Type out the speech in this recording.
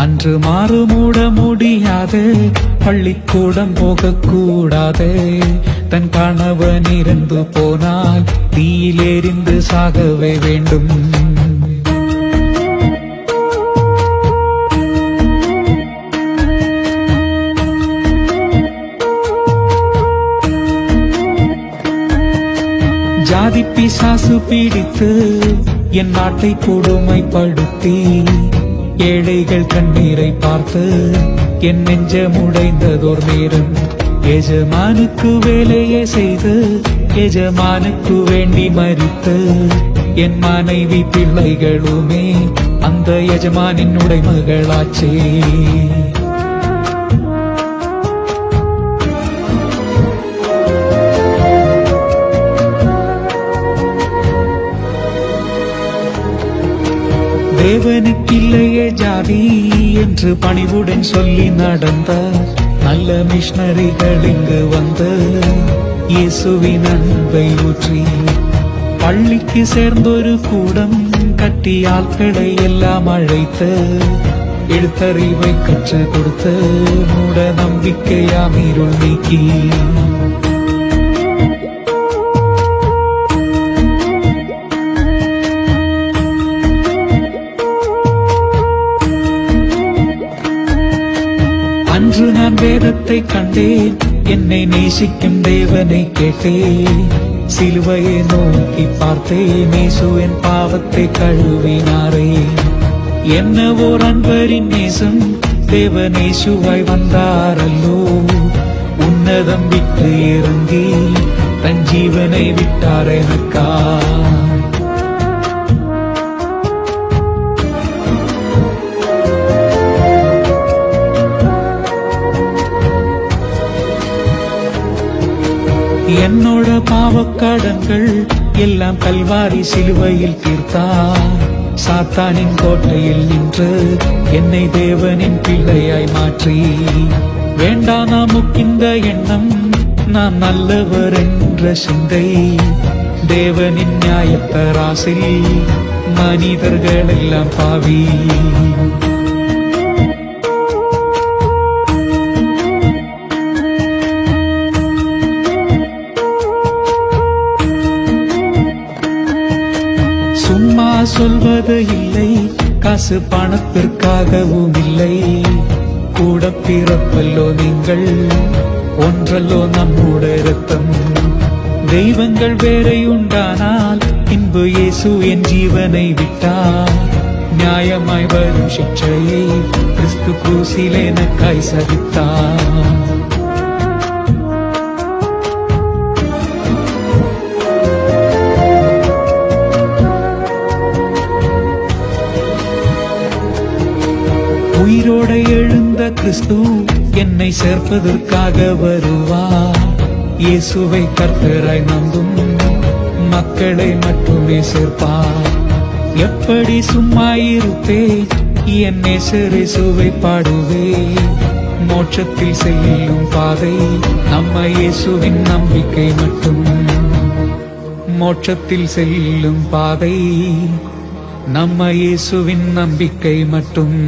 அன்று மாறு மூட முடியாது. பள்ளிக்கூடம் போகக்கூடாது. தன் கணவன் இருந்து போனால் தீயில் எரிந்து சாகவே வேண்டும். ஜாதி பிசாசு பிடித்து என் நாட்டை கொடுமைப்படுத்தி ஏழைகள் கண்ணீரை பார்த்து என் நெஞ்ச முடைந்ததோர் நேரம் எஜமானுக்கு வேலையை செய்து எஜமானுக்கு வேண்டி மறித்து என் மனைவி பிள்ளைகளுமே அந்த எஜமானின் உடைமகளாச்சே. தேவனுக்கில்லையே ஜாதி என்று பணிவுடன் சொல்லி நடந்தார். நல்ல மிஷனரிகள் இங்கு வந்து இயேசுவின் அன்பை ஊற்றி பள்ளிக்கு சேர்ந்தொரு கூடம் கட்டி ஆட்களை எல்லாம் அழைத்து எழுத்தறிவை கற்றுக் கொடுத்து மூட நம்பிக்கையாம் இருள் நீக்கி. வேதத்தை கண்டேன். என்னை நேசிக்கும் தேவனை கேட்டேன். சிலுவையை நோக்கி பார்த்தேன். நேசு என் பாவத்தை கழுவினாரே. என்ன ஓர் அன்பரின் நேசம். தேவனேசுவாய் வந்தாரல்லோ. உன்னதம் விட்டு இறங்கி தன் ஜீவனை விட்டார் எனக்கா. என்னோட பாவக்கடன்கள் எல்லாம் கல்வாரி சிலுவையில் தீர்த்தார் சாத்தானின் கோட்டையில் நின்று என்னை தேவனின் பிள்ளையாய் மாற்றி. வேண்டாம் நமக்கிந்த எண்ணம் நான் நல்லவர் என்ற சிந்தை. தேவனின் நியாயத்தராசில் மனிதர்கள் எல்லாம் பாவி. சொல்வது இல்லை காசு பணத்திற்காகவும் இல்லை. கூட பிறப்பல்லோ நீங்கள் ஒன்றல்லோ நம்மோட ரத்தம் தெய்வங்கள் வேறை உண்டானால் இன்பு இயேசு என் ஜீவனை விட்டார். நியாயமாய் வரும் சிக்ஷையை கிறிஸ்து குருசில் எனக்காய் சகித்தார் கிறிஸ்து என்னை சேர்ப்பதற்காக வருவார். இயேசுவை கர்த்தராய் நம்பும் மக்களை மட்டுமே சேர்ப்பார். எப்படி சும்மா இருப்பேன் என் நேசரேசுவை பாடுவே மோட்சத்தில் செல்லும் பாதை நம்ம இயேசுவின் நம்பிக்கை மட்டும். மோட்சத்தில் செல்லும் பாதை நம்ம இயேசுவின் நம்பிக்கை மட்டும்.